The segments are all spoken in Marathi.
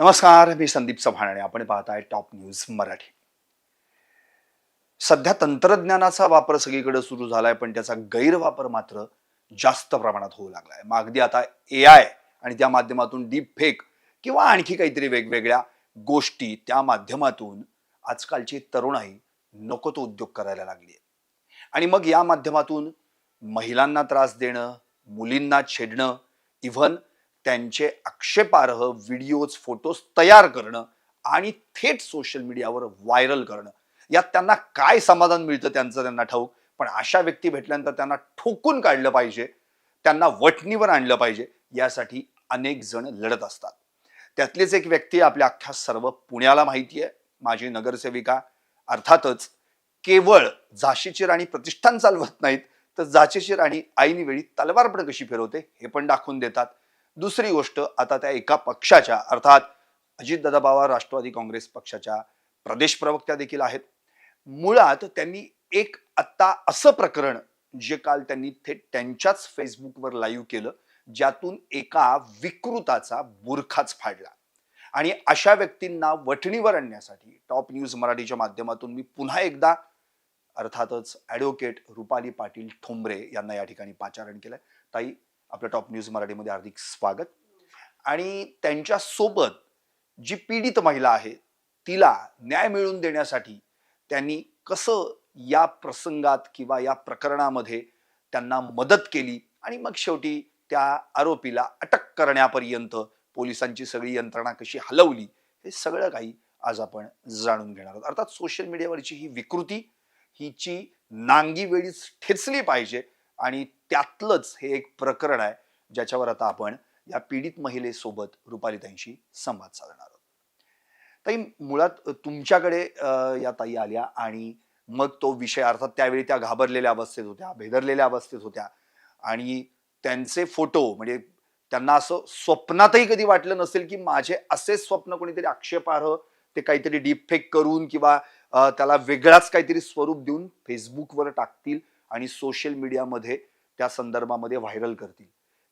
नमस्कार मी संदीप चव्हाण आणि आपण आहे टॉप न्यूज मराठी. सध्या तंत्रज्ञानाचा वापर सगळीकडे सुरू झालाय पण त्याचा गैरवापर मात्र जास्त प्रमाणात होऊ लागलाय. मग अगदी आता ए आय आणि त्या माध्यमातून डीप फेक किंवा आणखी काहीतरी वेगवेगळ्या गोष्टी त्या माध्यमातून आजकालची तरुणाई नको तो उद्योग करायला लागली आणि मग या माध्यमातून महिलांना त्रास देणं मुलींना छेडणं इव्हन त्यांचे आक्षेपार्ह व्हिडिओज फोटोज तयार करणं आणि थेट सोशल मीडियावर व्हायरल करणं. यात त्यांना काय समाधान मिळतं त्यांचं त्यांना ठाऊक? पण अशा व्यक्ती भेटल्यानंतर त्यांना ठोकून काढलं पाहिजे. त्यांना वटणीवर आणलं पाहिजे. यासाठी अनेक जण लढत असतात. त्यातलीच एक व्यक्ती आपल्या अख्ख्या सर्व पुण्याला माहिती आहे. माझी नगरसेविका. अर्थातच केवळ झाशीची राणी प्रतिष्ठान चालवत नाहीत तर झाशीची राणी आईनी वेळी तलवार पण कशी फिरवते हे पण दाखवून देतात. दुसरी गोष्ट आता त्या एका पक्षाच्या अर्थात अजितदादा पवार राष्ट्रवादी काँग्रेस पक्षाच्या प्रदेश प्रवक्त्या देखील आहेत. मुळात त्यांनी एक आत्ता असं प्रकरण जे काल त्यांनी थेट त्यांच्याच फेसबुकवर लाईव्ह केलं ज्यातून एका विकृताचा बुरखाच फाडला. आणि अशा व्यक्तींना वठणीवर आणण्यासाठी टॉप न्यूज मराठीच्या माध्यमातून मी पुन्हा एकदा अर्थातच ॲडव्होकेट रुपाली पाटील ठोंबरे यांना या ठिकाणी पाचारण केलंय. ताई आपल्या टॉप न्यूज मराठीमध्ये हार्दिक स्वागत. आणि त्यांच्यासोबत जी पीडित महिला आहे तिला न्याय मिळवून देण्यासाठी त्यांनी कसं या प्रसंगात किंवा या प्रकरणामध्ये त्यांना मदत केली आणि मग शेवटी त्या आरोपीला अटक करण्यापर्यंत पोलिसांची सगळी यंत्रणा कशी हलवली हे सगळं काही आज आपण जाणून घेणार आहोत. अर्थात सोशल मीडियावरची ही विकृती हिची नांगी वेळीच ठेचली पाहिजे आणि त्यातलंच हे एक प्रकरण आहे ज्याच्यावर आता आपण या पीडित महिलेसोबत रुपालीताईंशी संवाद साधणार आहोत. ताई मुळात तुमच्याकडे या ताई आल्या आणि मग तो विषय अर्थात त्यावेळी त्या घाबरलेल्या अवस्थेत होत्या भेदरलेल्या अवस्थेत होत्या आणि त्यांचे फोटो म्हणजे त्यांना असं स्वप्नातही कधी वाटलं नसेल की माझे असे स्वप्न कोणीतरी आक्षेपार्ह ते काहीतरी डीपफेक करून किंवा त्याला वेगळाच काहीतरी स्वरूप देऊन फेसबुकवर टाकतील आणि सोशल मीडियामध्ये त्या संदर्भामध्ये व्हायरल करतील.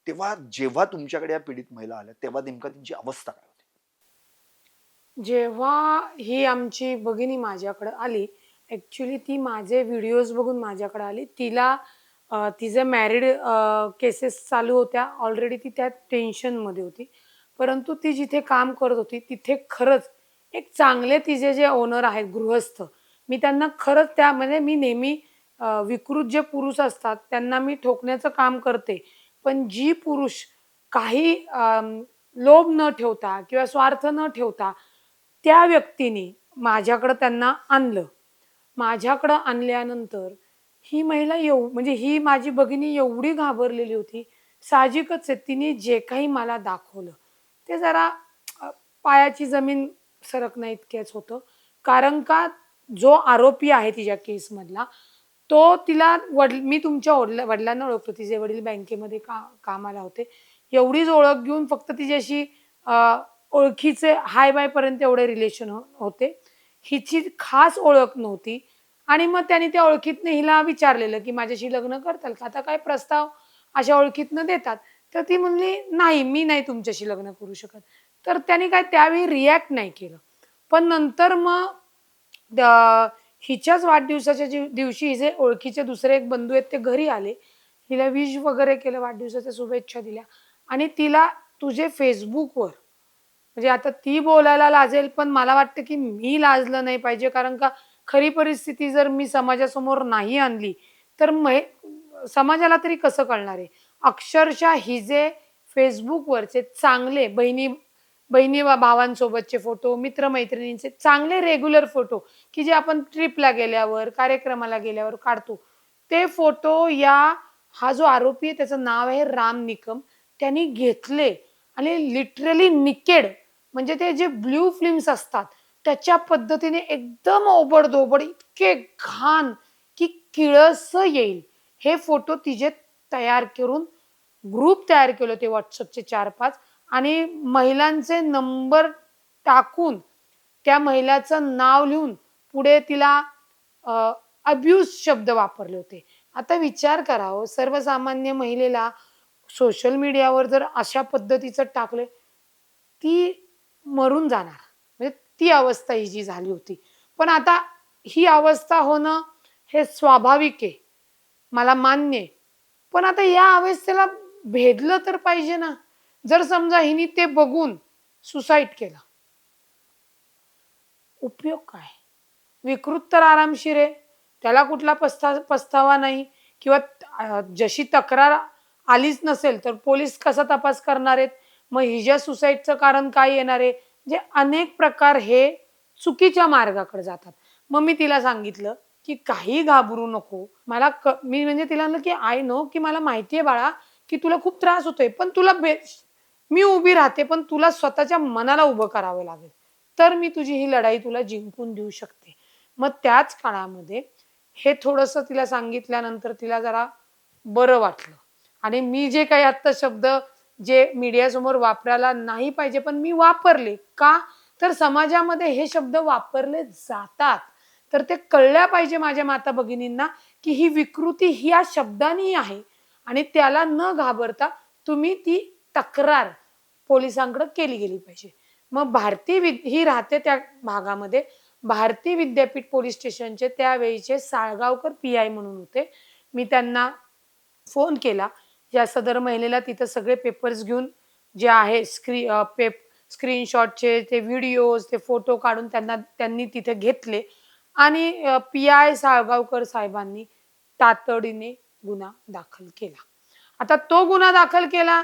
तेव्हा जेव्हा तुमच्याकडे या पीडित महिला आल्या तेव्हा नेमका त्यांची अवस्था काय होती? जेव्हा ही आमची भगिनी माझ्याकडे आली ऍक्च्युली ती माझे व्हिडिओज बघून माझ्याकडे आली. तिला तिचे मॅरिड केसेस चालू होत्या. ऑलरेडी ती त्या टेन्शनमध्ये होती. परंतु ती जिथे काम करत होती तिथे खरंच एक चांगले तिचे जे ओनर आहेत गृहस्थ मी त्यांना खरंच त्यामध्ये म्हणजे मी नेहमी विकृत जे पुरुष असतात त्यांना मी ठोकण्याचं काम करते. पण जी पुरुष काही लोभ न ठेवता किंवा स्वार्थ न ठेवता त्या व्यक्तीने माझ्याकडं त्यांना आणलं. माझ्याकडं आणल्यानंतर ही महिला एव म्हणजे ही माझी भगिनी एवढी घाबरलेली होती साहजिकच आहे तिने जे काही मला दाखवलं. ते जरा पायाची जमीन सरकण्या इतकेच होतं. कारण का जो आरोपी आहे तिच्या केसमधला तो तिला वडील मी तुमच्या वडला वडिलांना ओळखतो. तिचे वडील बँकेमध्ये का कामाला होते. एवढीच ओळख घेऊन फक्त तिच्याशी ओळखीचे हाय बायपर्यंत एवढे रिलेशन हो-, होते. हिची खास ओळख नव्हती. आणि मग त्याने त्या ओळखीतनं हिला विचारलेलं की माझ्याशी लग्न करताल का? आता काय प्रस्ताव अशा ओळखीतनं देतात. तर ती म्हणली नाही मी नाही तुमच्याशी लग्न करू शकत. तर त्याने काय त्यावेळी रिॲक्ट नाही केलं. पण नंतर मग द- हिच्याच वाढदिवसाच्या जी- दिवशी हिचे ओळखीचे दुसरे एक बंधू आहेत ते घरी आले. हिला विश वगैरे केलं वाढदिवसाच्या शुभेच्छा दिल्या. आणि तिला तुझे फेसबुकवर म्हणजे आता ती बोलायला लाजेल पण मला वाटतं की मी लाजलं नाही पाहिजे कारण का खरी परिस्थिती जर मी समाजासमोर नाही आणली तर महे- समाजाला तरी कसं कळणार आहे? अक्षरशः हिजे फेसबुकवरचे चांगले बहिणी बहिणी वा भावांसोबतचे फोटो मित्रमैत्रिणींचे चांगले रेग्युलर फोटो की जे आपण ट्रिपला गेल्यावर कार्यक्रमाला गेल्यावर काढतो. ते फोटो या हा जो आरोपी आहे त्याचं नाव आहे राम निकम. त्यांनी घेतले आणि लिटरली निकेड म्हणजे ते जे ब्ल्यू फिल्म्स असतात त्याच्या पद्धतीने एकदम ओबडधोबड इतके घाण की किळस येईल. हे फोटो तिचे तयार करून ग्रुप तयार केले होते व्हॉट्सअपचे चार पाच आणि महिलांचे नंबर टाकून त्या महिलाचं नाव लिहून पुढे तिला अब्यूज शब्द वापरले होते. आता विचार करावं हो, सर्वसामान्य महिलेला सोशल मीडियावर जर अशा पद्धतीचं टाकले ती मरून जाणार. म्हणजे ती अवस्था ही जी झाली होती. पण आता ही अवस्था होणं हे स्वाभाविक आहे. मला मान्य आहे. पण आता या अवस्थेला भेदलं तर पाहिजे ना. जर समजा हिने ते बघून सुसाईड केलं. उपयोग काय? विकृत तर आरामशीर आहे. त्याला कुठला पस्ता पस्तावा नाही किंवा जशी तक्रार आलीच नसेल तर पोलीस कसा तपास करणार आहेत? मग हिज्या सुसाईडचं कारण काय येणार आहे? जे अनेक प्रकार हे चुकीच्या मार्गाकडे जातात. मग मी तिला सांगितलं की काही घाबरू नको. मला क मी म्हणजे तिला म्हणलं की आय नो की मला माहिती आहे बाळा की तुला खूप त्रास होतोय पण तुला बे मी उभी राहते पण तुला स्वतःच्या मनाला उभं करावं लागेल. तर मी तुझी ही लढाई तुला जिंकून देऊ शकते. मग त्याच काळामध्ये हे थोडंसं तिला सांगितल्यानंतर तिला जरा बरं वाटलं. आणि मी जे काही आत्ता शब्द जे मीडियासमोर वापरायला नाही पाहिजे पण मी वापरले का? तर समाजामध्ये हे शब्द वापरले जातात. तर ते कळल्या पाहिजे माझ्या माता भगिनींना की ही विकृती ही या शब्दानी आहे. आणि त्याला न घाबरता तुम्ही ती तक्रार पोलिसांकडे केली गेली पाहिजे. मग भारती विद ही राहते त्या भागामध्ये. भारती विद्यापीठ पोलीस स्टेशनचे त्यावेळीचे साळगावकर पी आय म्हणून होते. मी त्यांना फोन केला. या सदर महिलेला तिथं सगळे पेपर्स घेऊन जे आहे स्क्री पेप स्क्रीनशॉटचे ते व्हिडिओज ते फोटो काढून त्यांना त्यांनी तिथे घेतले. आणि पी आय साळगावकर साहेबांनी तातडीने गुन्हा दाखल केला. आता तो गुन्हा दाखल केला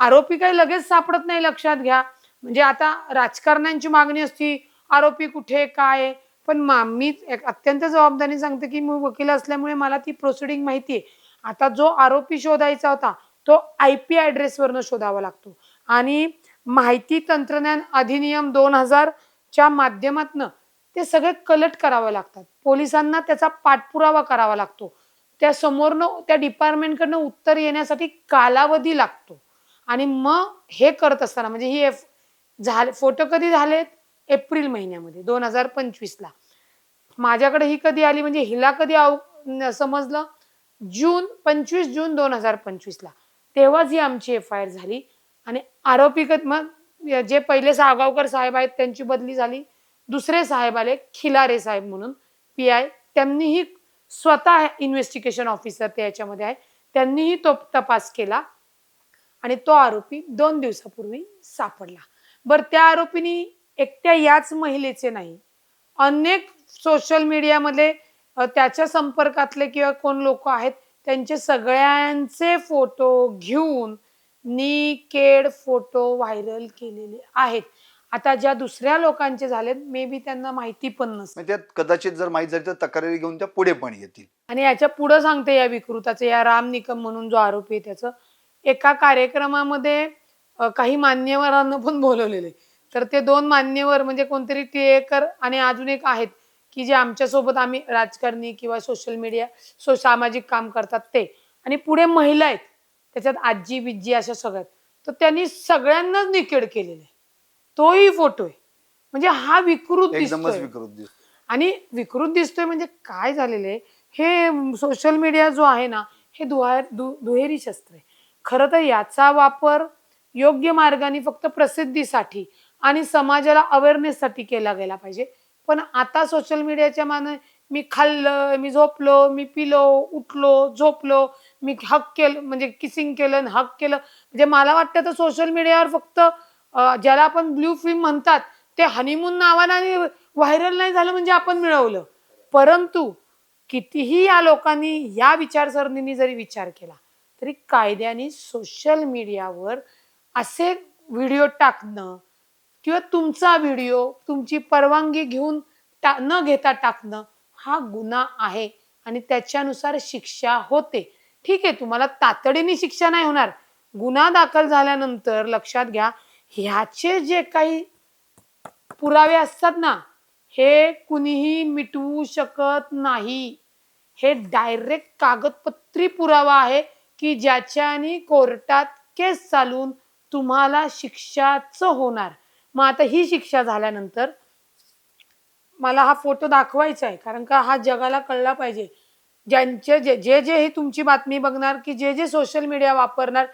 आरोपी काही लगेच सापडत नाही लक्षात घ्या. म्हणजे आता राजकारण्यांची मागणी असती आरोपी कुठे काय? पण मी अत्यंत जबाबदारी सांगते की मी वकील असल्यामुळे मला ती प्रोसिडिंग माहिती आहे आता जो आरोपी शोधायचा होता तो आय पी ॲड्रेसवरनं शोधावा लागतो. आणि माहिती तंत्रज्ञान अधिनियम दोन हजारच्या माध्यमातनं ते सगळे कलेक्ट करावे लागतात. पोलिसांना त्याचा पाठपुरावा करावा लागतो. त्या समोरनं त्या डिपार्टमेंटकडनं उत्तर येण्यासाठी कालावधी लागतो. आणि मग हे करत असताना म्हणजे ही एफ झाले फोटो कधी झालेत? एप्रिल महिन्यामध्ये दोन हजार पंचवीसला. माझ्याकडे ही कधी आली? म्हणजे हिला कधी आव समजलं? जून पंचवीस जून दोन हजार पंचवीसला. तेव्हाच ही आमची एफ आय आर झाली. आणि आरोपी मग जे पहिले सागावकर साहेब आहेत त्यांची बदली झाली. दुसरे साहेब आले खिलारे साहेब म्हणून पी आय. त्यांनीही स्वतः इन्व्हेस्टिगेशन ऑफिसर ते याच्यामध्ये आहे. त्यांनीही तो तपास केला. आणि तो आरोपी दोन दिवसापूर्वी सापडला. बर त्या आरोपीनी एकट्या याच महिलेचे नाही अनेक सोशल मीडियामध्ये त्याच्या संपर्कातले किंवा कोण लोक आहेत त्यांचे सगळ्यांचे फोटो घेऊन निकेड फोटो व्हायरल केलेले आहेत. आता ज्या दुसऱ्या लोकांचे झालेत मे बी त्यांना माहिती पण नसते म्हणजे कदाचित जर माहीत झाली तर तक्रारी घेऊन त्या पुढे पण येतील. आणि याच्यापुढे सांगते या विकृताचं या राम निकम म्हणून जो आरोपी आहे त्याचं एका कार्यक्रमामध्ये काही मान्यवरांना पण बोलवलेले. तर ते दोन मान्यवर म्हणजे कोणतरी टिळेकर आणि अजून एक आहेत की जे आमच्यासोबत आम्ही राजकारणी किंवा सोशल मीडिया सो सामाजिक काम करतात ते. आणि पुढे महिला आहेत त्याच्यात आजी बिज्जी अशा सगळ्यात तर त्यांनी सगळ्यांनाच निकेड केलेलं आहे. तोही फोटो आहे. म्हणजे हा विकृत एकदमच दिसतोय विकृत दिसतो आणि विकृत दिसतोय म्हणजे काय झालेलं आहे? हे सोशल मीडिया जो आहे ना हे दुहा दु दुहेरी शस्त्र आहे. खरं तर याचा वापर योग्य मार्गाने फक्त प्रसिद्धीसाठी आणि समाजाला अवेअरनेससाठी केला गेला पाहिजे. पण आता सोशल मीडियाच्या मान मी खाल्लं मी झोपलो मी पिलो उठलो झोपलो मी हक केलं म्हणजे किसिंग केलं आणि हक केलं. म्हणजे मला वाटतं तर सोशल मीडियावर फक्त ज्याला आपण ब्ल्यू फिल्म म्हणतात ते हनीमून नावाने व्हायरल नाही झालं म्हणजे आपण मिळवलं. परंतु कितीही या लोकांनी या विचारसरणीने जरी विचार केला तरी कायद्याने सोशल मीडियावर असे व्हिडिओ टाकणं किंवा तुमचा व्हिडिओ तुमची परवानगी घेऊन टा न घेता टाकणं हा गुन्हा आहे आणि त्याच्यानुसार शिक्षा होते. ठीक आहे तुम्हाला तातडीने शिक्षा नाही होणार. गुन्हा दाखल झाल्यानंतर लक्षात घ्या ह्याचे जे काही पुरावे असतात ना हे कुणीही मिटवू शकत नाही. हे डायरेक्ट कागदपत्री पुरावा आहे. की ज्याच्याने कोर्टात केस चालून तुम्हाला शिक्षाच होणार. मग आता ही शिक्षा झाल्यानंतर मला हा फोटो दाखवायचा आहे कारण का हा जगाला कळला पाहिजे. ज्यांचे जे जे जे ही तुमची बातमी बघणार की जे जे सोशल मीडिया वापरणार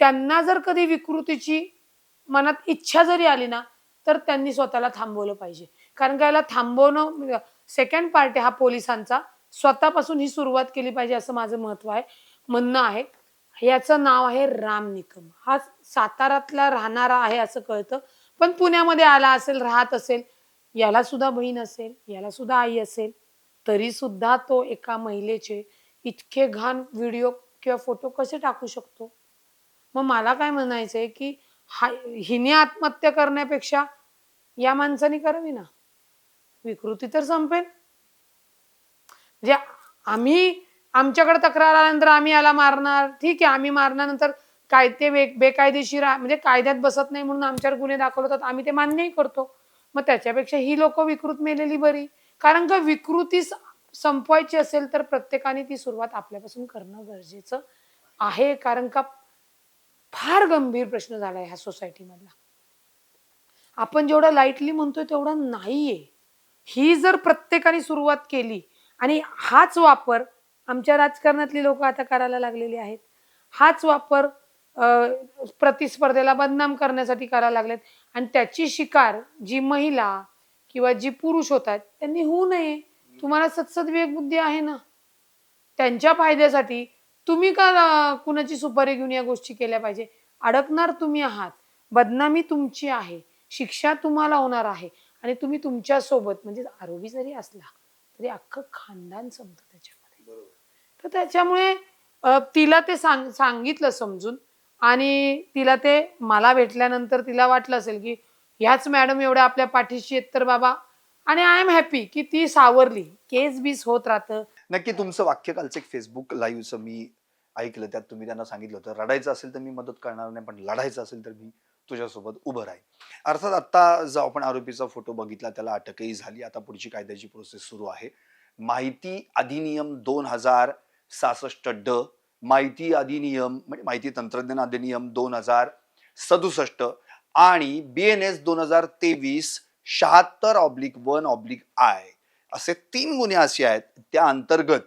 त्यांना जर कधी विकृतीची मनात इच्छा जरी आली ना तर त्यांनी स्वतःला थांबवलं पाहिजे. कारण का याला थांबवणं सेकंड पार्ट हा पोलिसांचा. स्वतःपासून ही सुरुवात केली पाहिजे असं माझं महत्त्व आहे. म्हणणं आहे याचं नाव आहे राम निकम. हा सातारातला राहणारा आहे असं कळतं. पण पुण्यामध्ये आला असेल राहत असेल याला सुद्धा बहीण असेल याला सुद्धा आई असेल तरी सुद्धा तो एका महिलेचे इतके घाण व्हिडिओ किंवा फोटो कसे टाकू शकतो? मग मला काय म्हणायचंय की हा हिने आत्महत्या करण्यापेक्षा या माणसाने करावी ना? विकृती तर संपेल. म्हणजे आम्ही आमच्याकडे तक्रार आल्यानंतर आम्ही याला मारणार. ठीक आहे आम्ही मारल्यानंतर काय ते बे- बेकायदेशीर म्हणजे कायद्यात बसत नाही म्हणून आमच्यावर गुन्हे दाखवतात आम्ही ते मान्यही करतो. मग त्याच्यापेक्षा ही लोक विकृत मेलेली बरी. कारण का विकृती संपवायची असेल तर प्रत्येकाने ती सुरुवात आपल्यापासून करणं गरजेचं आहे. कारण का फार गंभीर प्रश्न झालाय ह्या सोसायटीमधला. आपण जेवढं लाईटली म्हणतोय तेवढं नाहीये. ही जर प्रत्येकाने सुरुवात केली आणि हाच वापर आमच्या राजकारणातली लोक आता करायला लागलेली आहेत. हाच वापर प्रतिस्पर्धेला बदनाम करण्यासाठी करायला लागलेत. आणि त्याची शिकार जी महिला किंवा जी पुरुष होतात त्यांनी होऊ नये. तुम्हाला सत्सद्विवेक बुद्धी आहे ना? त्यांच्या फायद्यासाठी तुम्ही का कुणाची सुपारी घेऊन या गोष्टी केल्या पाहिजे? अडकणार तुम्ही आहात. बदनामी तुमची आहे. शिक्षा तुम्हाला होणार आहे. आणि तुम्ही तुमच्यासोबत म्हणजे आरोपी जरी असला तरी अख्खं खानदान संपतं त्याच्या तर त्याच्यामुळे तिला ते सांग सांगितलं समजून आणि तिला ते मला भेटल्यानंतर तिला वाटलं असेल की ह्याच मॅडम एवढ्या आपल्या पाठीशी आहेत तर बाबा. आणि आय एम हॅपी की ती सावरली. केस बीस होत राहतं. नक्की तुमचं वाक्य कालचं एक फेसबुक लाईव्हचं मी ऐकलं. त्यात तुम्ही त्यांना सांगितलं होतं रडायचं असेल तर मी मदत करणार नाही पण लढायचं असेल तर मी तुझ्यासोबत उभं राहील अर्थात आत्ता जो आपण आरोपीचा फोटो बघितला त्याला अटकही झाली. आता पुढची कायद्याची प्रोसेस सुरू आहे. माहिती अधिनियम दोन हजार सहासष्ट ड माहिती अधिनियम म्हणजे माहिती तंत्रज्ञान अधिनियम दोन हजार सदुसष्ट आणि बी एन एस दोन हजार तेवीस शहात्तर ऑब्लिक वन ऑब्लिक आय असे तीन गुन्हे असे आहेत. त्या अंतर्गत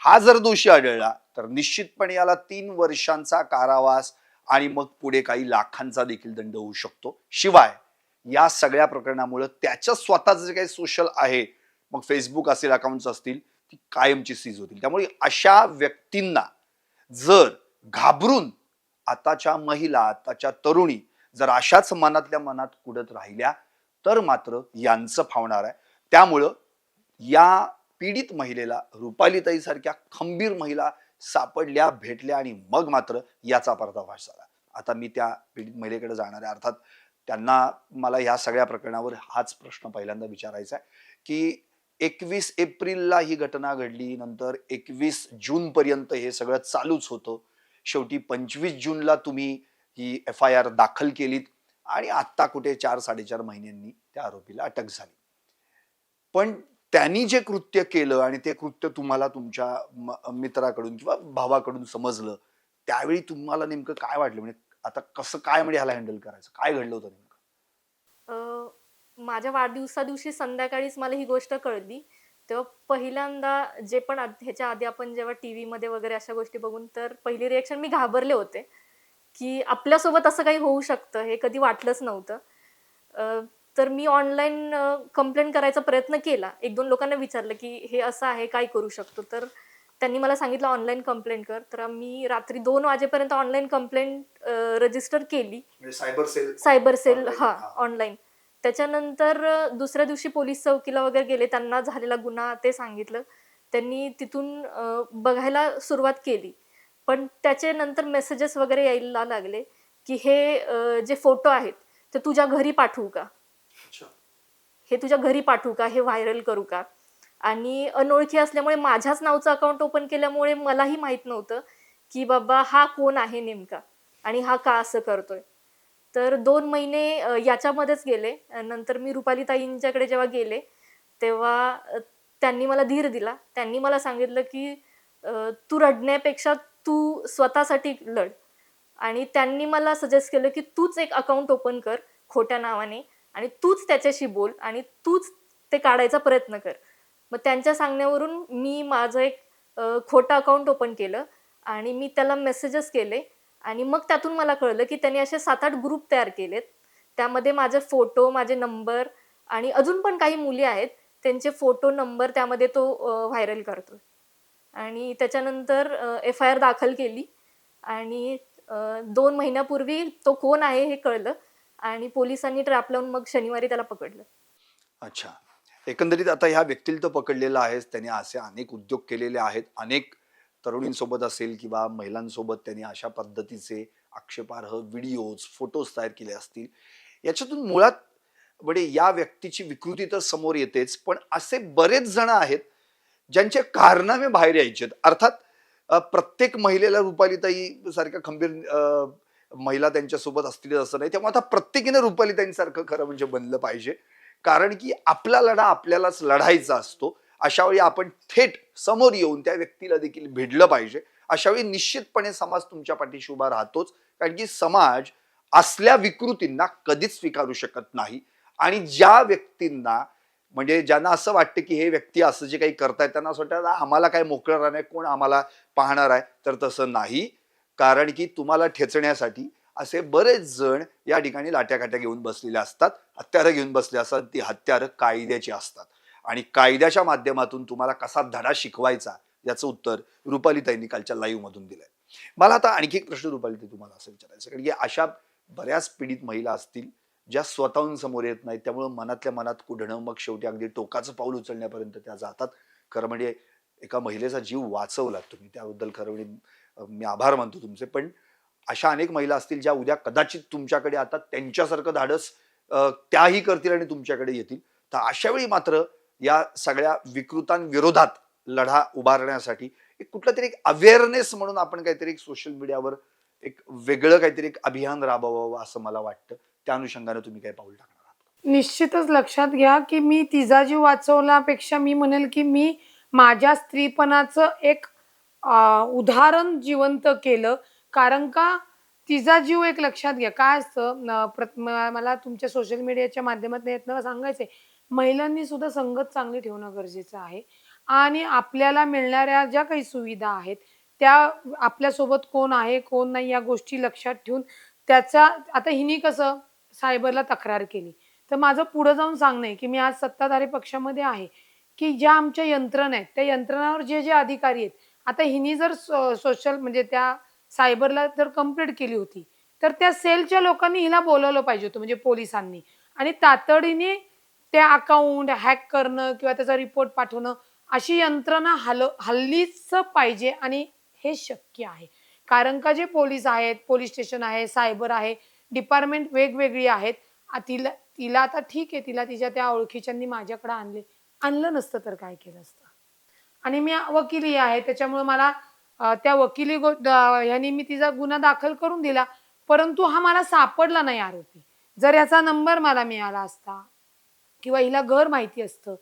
हा जर दोषी आढळला तर निश्चितपणे याला तीन वर्षांचा कारावास आणि मग पुढे काही लाखांचा देखील दंड होऊ शकतो. शिवाय या सगळ्या प्रकरणामुळे त्याच्या स्वतःचं जे काही सोशल आहे मग फेसबुक असेल अकाउंट्स असतील ती कायमची सीज होतील. त्यामुळे अशा व्यक्तींना जर घाबरून आताच्या महिला आताच्या तरुणी जर अशाच मनातल्या मनात कुडत राहिल्या तर मात्र यांचं फावणार आहे. त्यामुळं या पीडित महिलेला रुपालीताईसारख्या खंबीर महिला सापडल्या भेटल्या आणि मग मात्र याचा पर्दाफाश झाला. आता मी त्या पीडित महिलेकडे जाणार आहे. अर्थात त्यांना मला ह्या सगळ्या प्रकरणावर हाच प्रश्न पहिल्यांदा विचारायचा आहे की एकवीस एप्रिलला ही घटना घडली. नंतर एकवीस जून पर्यंत हे सगळं चालूच होतं. शेवटी पंचवीस जूनला तुम्ही ही एफ आय आर दाखल केलीत आणि आत्ता कुठे चार साडेचार महिन्यांनी त्या आरोपीला अटक झाली. पण त्यांनी जे कृत्य केलं आणि ते कृत्य तुम्हाला तुमच्या मित्राकडून किंवा भावाकडून समजलं त्यावेळी तुम्हाला नेमकं काय वाटलं? म्हणजे आता कसं काय म्हणजे ह्याला हँडल करायचं? काय घडलं होतं नेमकं? माझ्या वाढदिवसा दिवशी संध्याकाळीच मला ही गोष्ट कळली. तेव्हा पहिल्यांदा जे पण ह्याच्या आधी आपण जेव्हा टी व्हीमध्ये वगैरे अशा गोष्टी बघून तर पहिली रिएक्शन मी घाबरले होते की आपल्यासोबत असं काही होऊ शकतं हे कधी वाटलंच नव्हतं. तर मी ऑनलाईन कंप्लेंट करायचा प्रयत्न केला. एक दोन लोकांना विचारलं की हे असं आहे काय करू शकतो? तर त्यांनी मला सांगितलं ऑनलाईन कंप्लेंट कर. तर मी रात्री दोन वाजेपर्यंत ऑनलाईन कंप्लेंट रजिस्टर केली. सायबर सेल सायबर सेल हा हा. ऑनलाईन त्याच्यानंतर दुसऱ्या दिवशी पोलीस चौकीला वगैरे गेले. त्यांना झालेला गुन्हा ते सांगितलं. त्यांनी तिथून बघायला सुरुवात केली. पण त्याचे नंतर मेसेजेस वगैरे यायला लागले की हे जे फोटो आहेत ते तुझ्या घरी पाठवू का? हे तुझ्या घरी पाठवू का? हे व्हायरल करू का? आणि अनोळखी असल्यामुळे माझ्याच नावचं अकाउंट ओपन केल्यामुळे मलाही माहीत नव्हतं की बाबा हा कोण आहे नेमका? आणि हा का असं करतोय? तर दोन महिने याच्यामध्येच गेले. नंतर मी रुपाली ताईंच्याकडे जेव्हा गेले तेव्हा त्यांनी मला धीर दिला. त्यांनी मला सांगितलं की तू रडण्यापेक्षा तू स्वतःसाठी लढ. आणि त्यांनी मला सजेस्ट केलं की तूच एक अकाउंट ओपन कर खोट्या नावाने आणि तूच त्याच्याशी बोल आणि तूच ते काढायचा प्रयत्न कर. मग त्यांच्या सांगण्यावरून मी माझं एक खोटं अकाउंट ओपन केलं आणि मी त्याला मेसेजेस केले आणि मग त्यातून मला कळलं की त्यांनी असे सात आठ ग्रुप तयार केलेत. त्यामध्ये माझे फोटो माझे नंबर आणि अजून पण काही मुली आहेत त्यांचे फोटो नंबर त्यामध्ये तो व्हायरल करतो आणि त्याच्यानंतर एफ आय आर दाखल केली आणि दोन महिन्यापूर्वी तो कोण आहे हे कळलं आणि पोलिसांनी ट्रॅप लावून मग शनिवारी त्याला पकडलं. अच्छा. एकंदरीत आता ह्या व्यक्तीला तो पकडलेला आहेच. त्याने असे अनेक उद्योग केलेले आहेत. अनेक तरुणींसोबत असेल किंवा महिलांसोबत त्यांनी अशा पद्धतीचे आक्षेपार्ह व्हिडिओज फोटोज तयार केले असतील याच्यातून मुळात म्हणजे या व्यक्तीची विकृती तर समोर येतेच पण असे बरेच जण आहेत ज्यांचे कारनामे बाहेर यायचे अर्थात प्रत्येक महिलेला रुपालीताई सारख्या खंबीर महिला त्यांच्यासोबत असतील असं नाही. तेव्हा आता प्रत्येकीनं रुपालीताईंसारखं खरं म्हणजे बनलं पाहिजे. कारण की आपला लढा आपल्यालाच लढायचा असतो. अशा वेळी आपण थेट समोर येऊन त्या व्यक्तीला देखील भिडलं पाहिजे. अशावेळी निश्चितपणे समाज तुमच्या पाठीशी उभा राहतोच. कारण की समाज असल्या विकृतींना कधीच स्वीकारू शकत नाही. आणि ज्या व्यक्तींना म्हणजे ज्यांना असं वाटतं की हे व्यक्ती असं जे काही करतायत त्यांना असं वाटतं आम्हाला काय मोकळं राहणार कोण आम्हाला पाहणार आहे? तर तसं नाही. कारण की तुम्हाला ठेचण्यासाठी असे बरेच जण या ठिकाणी लाट्याकाट्या घेऊन बसलेले असतात. हत्यारं घेऊन बसले असतात. ती हत्यारं कायद्याची असतात. आणि कायद्याच्या माध्यमातून तुम्हाला कसा धडा शिकवायचा याचं उत्तर रुपालीताईंनी कालच्या लाईव्हमधून दिलंय. मला आता आणखी एक प्रश्न रुपालीताई तुम्हाला असं विचारायचं कारण की अशा बऱ्याच पीडित महिला असतील ज्या स्वतःहून समोर येत नाहीत त्यामुळे मनातल्या मनात कुढणं मग शेवटी अगदी टोकाचं पाऊल उचलण्यापर्यंत त्या जातात. खरं म्हणजे एका महिलेचा जीव वाचवला तुम्ही त्याबद्दल खरं म्हणजे मी आभार मानतो तुमचे. पण अशा अनेक महिला असतील ज्या उद्या कदाचित तुमच्याकडे आता त्यांच्यासारखं धाडस त्याही करतील आणि तुमच्याकडे येतील. तर अशा वेळी मात्र या सगळ्या विकृतांविरोधात लढा उभारण्यासाठी एक कुठलं तरी एक अवेअरनेस म्हणून आपण काहीतरी सोशल मीडियावर एक वेगळं काहीतरी एक अभियान राबवावं असं मला वाटतं. त्या अनुषंगाने तुम्ही काय पाऊल टाकणार आहात निश्चितच लक्षात घ्या की मी तिचा जीव वाचवल्यापेक्षा मी म्हणेल की मी माझ्या स्त्रीपणाचं एक उदाहरण जिवंत केलं. कारण का तिचा जीव एक लक्षात घ्या. काय असतं मला तुमच्या सोशल मीडियाच्या माध्यमातून यातनं सांगायचंय. महिलांनी सुद्धा संगत चांगली ठेवणं गरजेचं आहे. आणि आपल्याला मिळणाऱ्या ज्या काही सुविधा आहेत त्या आपल्यासोबत कोण आहे कोण नाही या गोष्टी लक्षात ठेवून त्याचा आता हिनी कसं सायबरला तक्रार केली. तर माझं पुढं जाऊन सांगणं आहे की मी आज सत्ताधारी पक्षामध्ये आहे की ज्या आमच्या यंत्रणा आहेत त्या यंत्रणावर जे जे अधिकारी आहेत आता हिनी जर सोशल म्हणजे त्या सायबरला जर कंप्लीट केली होती तर त्या सेलच्या लोकांनी हिला बोलवलं पाहिजे होतं म्हणजे पोलिसांनी. आणि तातडीने त्या अकाउंट हॅक करणं किंवा त्याचा रिपोर्ट पाठवणं अशी यंत्रणा हल हल्लीच पाहिजे आणि हे शक्य आहे. कारण का जे पोलीस आहेत पोलीस स्टेशन आहे सायबर आहे डिपार्टमेंट वेगवेगळी आहेत तिला तिला आता ठीक आहे तिला तिच्या त्या ओळखीच्यांनी माझ्याकडे आणले. आणलं नसतं तर काय केलं असतं? आणि मी वकिली आहे त्याच्यामुळे मला त्या वकिली गो द- ह्यांनी मी तिचा गुन्हा दाखल करून दिला परंतु हा मला सापडला नाही आरोपी. जर याचा नंबर मला मिळाला असता किंवा हिला घर माहिती असतं.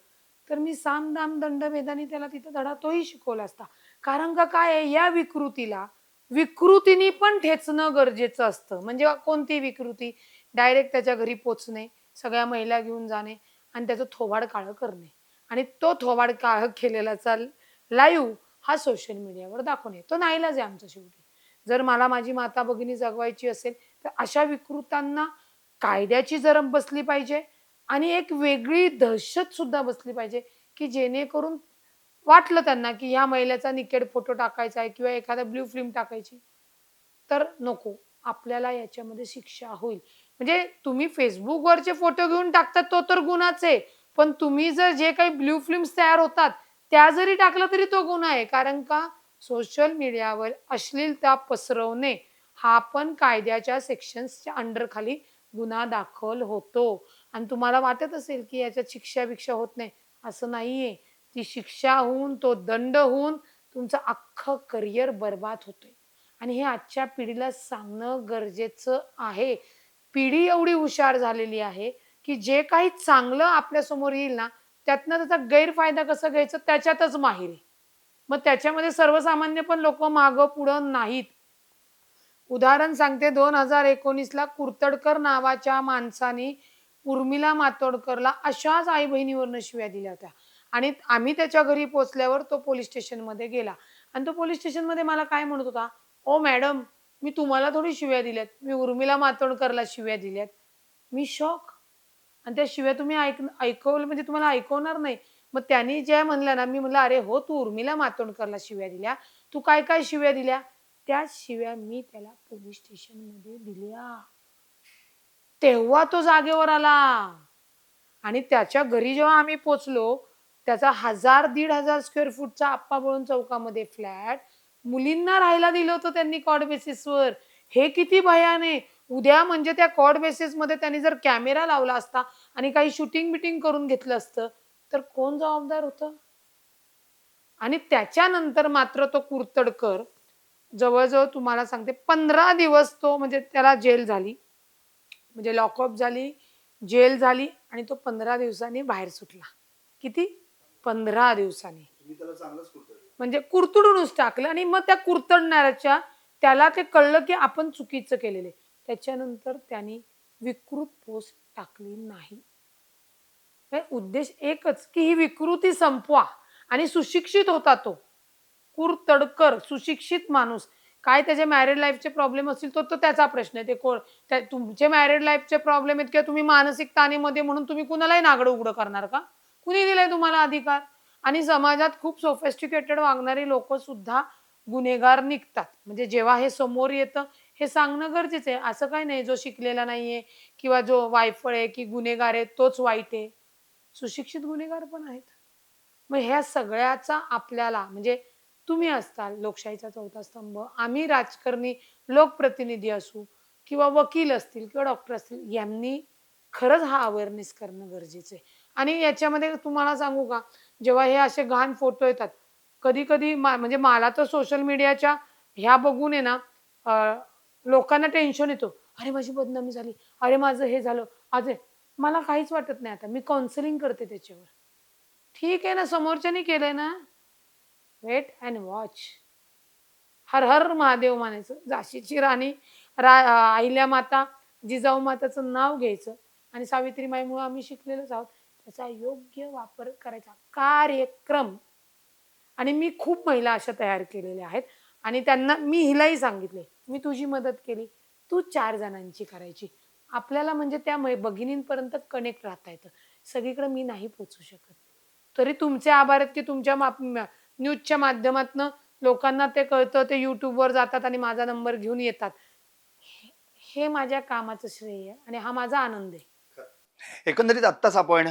तर मी साम दाम दंडभेदाने त्याला तिथं धडा तोही शिकवला असता. कारण का काय आहे? या विकृतीला विकृतीने पण ठेचणं गरजेचं असतं. म्हणजे कोणती विकृती? डायरेक्ट त्याच्या घरी पोचणे सगळ्या महिला घेऊन जाणे आणि त्याचं थोबाड काळं करणे. आणि तो थोबाड काळ केलेलाचा लाईव्ह हा सोशल मीडियावर दाखवणे. तो नाहीलाच आहे आमचा शेवटी. जर मला माझी माता भगिनी जगवायची असेल तर अशा विकृतांना कायद्याची जरब बसली पाहिजे. आणि एक वेगळी दहशत सुद्धा बसली पाहिजे की जेणेकरून वाटलं त्यांना की ह्या महिलेचा निकेड फोटो टाकायचा आहे किंवा एखादा ब्ल्यू फिल्म टाकायची. तर नको आपल्याला याच्यामध्ये शिक्षा होईल. म्हणजे तुम्ही फेसबुकवरचे फोटो घेऊन टाकतात तो तर गुन्हाच आहे. पण तुम्ही जर जे काही ब्ल्यू फिल्म्स तयार होतात त्या जरी टाकलं तरी तो गुन्हा आहे. कारण का? सोशल मीडियावर अश्लीलता पसरवणे हा पण कायद्याच्या सेक्शन्सच्या अंडर खाली गुन्हा दाखल होतो. आणि तुम्हाला वाटत असेल की याच्यात शिक्षा भिक्षा होत नाही. असं नाहीये. ती शिक्षा होऊन तो दंड होऊन तुमचं अख्खं करिअर बर्बाद होतोय. आणि हे आजच्या पिढीला सांगणं गरजेचं आहे. पिढी एवढी हुशार झालेली आहे की जे काही चांगलं आपल्यासमोर येईल ना त्यातनं त्याचा गैरफायदा कसा घ्यायचा त्याच्यातच माहिर आहे. मग त्याच्यामध्ये सर्वसामान्य पण लोक मागं पुढं नाहीत. उदाहरण सांगते. दोन हजार एकोणीसला कुर्तडकर नावाच्या माणसाने उर्मिला मातोडकरला अशाच आई बहिणीवरनं शिव्या दिल्या होत्या. आणि आम्ही त्याच्या घरी पोचल्यावर तो पोलीस स्टेशनमध्ये गेला. आणि तो पोलीस स्टेशनमध्ये मला काय म्हणत होता? ओ मॅडम मी तुम्हाला थोडी शिव्या दिल्यात. मी उर्मिला मातोडकरला शिव्या दिल्यात. मी शॉक. आणि त्या शिव्या तुम्ही ऐक ऐकवलं म्हणजे तुम्हाला ऐकवणार नाही. मग त्यांनी ज्या म्हणल्या ना मी म्हणलं अरे हो तू उर्मिला मातोंडकरला शिव्या दिल्या. तू काय काय शिव्या दिल्या? त्या शिव्या मी त्याला पोलीस स्टेशनमध्ये दिल्या. तेव्हा तो जागेवर आला. आणि त्याच्या घरी जेव्हा आम्ही पोचलो त्याचा हजार दीड हजार स्क्वेअर फूटचा आप्पाबळून चौकामध्ये फ्लॅट मुलींना राहायला दिलं होतं त्यांनी कॉड बेसिसवर हे किती भयान. आहे उद्या म्हणजे त्या कॉड बेसिसमध्ये त्यांनी जर कॅमेरा लावला असता आणि काही शूटिंग बिटिंग करून घेतलं असतं तर कोण जबाबदार होतं? आणि त्याच्यानंतर मात्र तो कुरतडकर जवळजवळ तुम्हाला सांगते पंधरा दिवस तो म्हणजे त्याला जेल झाली. म्हणजे लॉकअप झाली जेल झाली आणि तो पंधरा दिवसांनी बाहेर सुटला. किती? पंधरा दिवसांनी. म्हणजे कुरतडूनच टाकलं आणि मग त्या कुरतडणाऱ्याच्या त्याला ते कळलं की आपण चुकीचं केलेलं त्याच्यानंतर त्यांनी विकृत पोस्ट टाकली नाही. उद्देश एकच की ही विकृती संपवा आणि सुशिक्षित होता तो. कुरतडकर सुशिक्षित माणूस. काय त्याचे मॅरिड लाईफचे प्रॉब्लेम असतील तो तो त्याचा प्रश्न आहे. ते कोण तुमचे मॅरिड लाईफचे प्रॉब्लेम आहेत किंवा तुम्ही मानसिक ताणेमध्ये म्हणून तुम्ही कुणालाही नागडं उघडं करणार का? कुणी दिलाय तुम्हाला अधिकार? आणि समाजात खूप सोफेस्टिकेटेड वागणारी लोक सुद्धा गुन्हेगार निघतात. म्हणजे जेव्हा हे समोर येतं हे सांगणं गरजेचं आहे. असं काही नाही जो शिकलेला नाहीये किंवा जो वायफळ आहे की गुन्हेगार आहे तोच वाईट आहे. सुशिक्षित गुन्हेगार पण आहेत. मग ह्या सगळ्याचा आपल्याला म्हणजे तुम्ही असताल लोकशाहीचा चौथा स्तंभ. आम्ही राजकारणी लोकप्रतिनिधी असू किंवा वकील असतील किंवा डॉक्टर असतील यांनी खरंच हा अवेअरनेस करणं गरजेचं आहे. आणि याच्यामध्ये तुम्हाला सांगू का जेव्हा हे असे घाण फोटो येतात कधी कधी म्हणजे मला तर सोशल मीडियाच्या ह्या बघून आहे ना लोकांना टेन्शन येतो. अरे माझी बदनामी झाली. अरे माझं हे झालं. अरे मला काहीच वाटत नाही आता. मी काउन्सिलिंग करते त्याच्यावर. ठीक आहे ना समोरच्यानी केलंय ना? Wait and watch Har Har Mahadev मानायचं. झाशीची राणी रा अहिल्या माता जिजाऊ माताचं नाव घ्यायचं. आणि सावित्रीमाईमुळे आम्ही शिकलेलोच आहोत. त्याचा योग्य वापर करायचा. कार्यक्रम. आणि मी खूप महिला अशा तयार केलेल्या आहेत. आणि त्यांना मी हिलाही सांगितले. मी तुझी मदत केली. तू चार जणांची करायची. आपल्याला म्हणजे त्या मै- भगिनींपर्यंत कनेक्ट राहता येतं. सगळीकडे मी नाही पोचू शकत. तरी तुमचे आभार आहेत की तुमच्या माप न्यूजच्या माध्यमातून लोकांना ते कळतं ते यूट्यूबवर जातात आणि माझा नंबर घेऊन येतात. हे- माझ्या कामाचं श्रेय आहे आणि हा माझा आनंद आहे. एकंदरीत आत्ताच आपण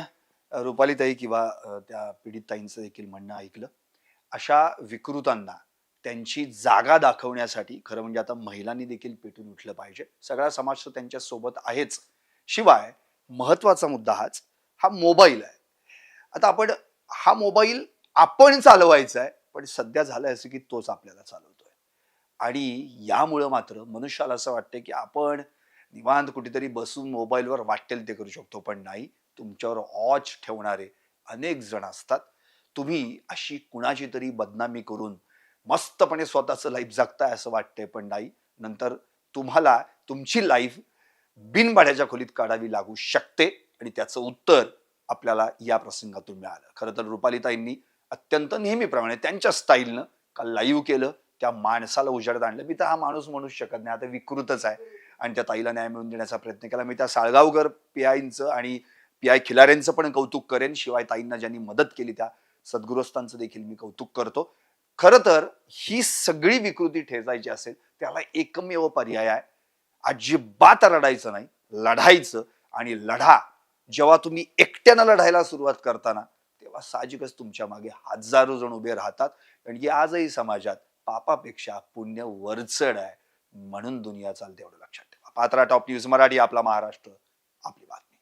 रुपालीताई किंवा त्या पीडित ताईंचं देखील म्हणणं ऐकलं. अशा विकृतांना त्यांची जागा दाखवण्यासाठी खरं म्हणजे आता महिलांनी देखील पेटून उठलं पाहिजे. सगळा समाज तर त्यांच्यासोबत आहेच. शिवाय महत्त्वाचा मुद्दा हाच हा मोबाईल आहे. आता आपण हा मोबाईल आपण चालवायचं आहे पण सध्या झालंय असं की तोच आपल्याला चालवतोय. आणि यामुळं मात्र मनुष्याला असं वाटतं की आपण निवांत कुठेतरी बसून मोबाईलवर वाटेल ते करू शकतो पण नाही. तुमच्यावर ऑच ठेवणारे अनेक जण असतात. तुम्ही अशी कुणाची तरी बदनामी करून मस्तपणे स्वतःचं लाईफ जगताय असं वाटतंय पण नाही. नंतर तुम्हाला तुमची लाईफ बिनबाड्याच्या खोलीत काढावी लागू शकते आणि त्याचं उत्तर आपल्याला या प्रसंगातून मिळालं. खरं तर रुपालीताईंनी अत्यंत नेहमीप्रमाणे त्यांच्या स्टाईलनं काल लाईव्ह केलं त्या माणसाला उजाडत आणलं. मी तर हा माणूस म्हणूच शकत नाही. आता विकृतच आहे. आणि त्या ताईला न्याय मिळवून देण्याचा प्रयत्न केला. मी त्या साळगावकर पी आयचं आणि पी आय खिलाऱ्यांचं पण कौतुक करेन. शिवाय ताईंना ज्यांनी मदत केली त्या सद्गुरस्तांचं देखील मी कौतुक करतो. खरं तर ही सगळी विकृती ठेचायची असेल त्याला एकमेव पर्याय आहे. अजिबात रडायचं नाही. लढायचं. आणि लढा. जेव्हा तुम्ही एकट्यानं लढायला सुरुवात करताना तेव्हा साहजिकच तुमच्या मागे हजारो जण उभे राहतात. कारण की आजही समाजात पापापेक्षा पुण्य वरचड आहे. म्हणून दुनिया चालते एवढं लक्षात ठेवा. पात्रा टॉप न्यूज मराठी आपला महाराष्ट्र आपली बातमी.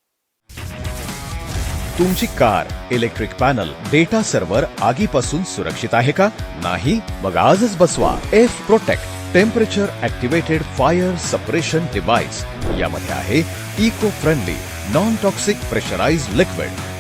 तुमची car electric panel data server आगीपासून सुरक्षित आहे का? नाही? मग आजच बसवा. F protect temperature activated fire suppression device यामध्ये आहे eco friendly non toxic pressurise liquid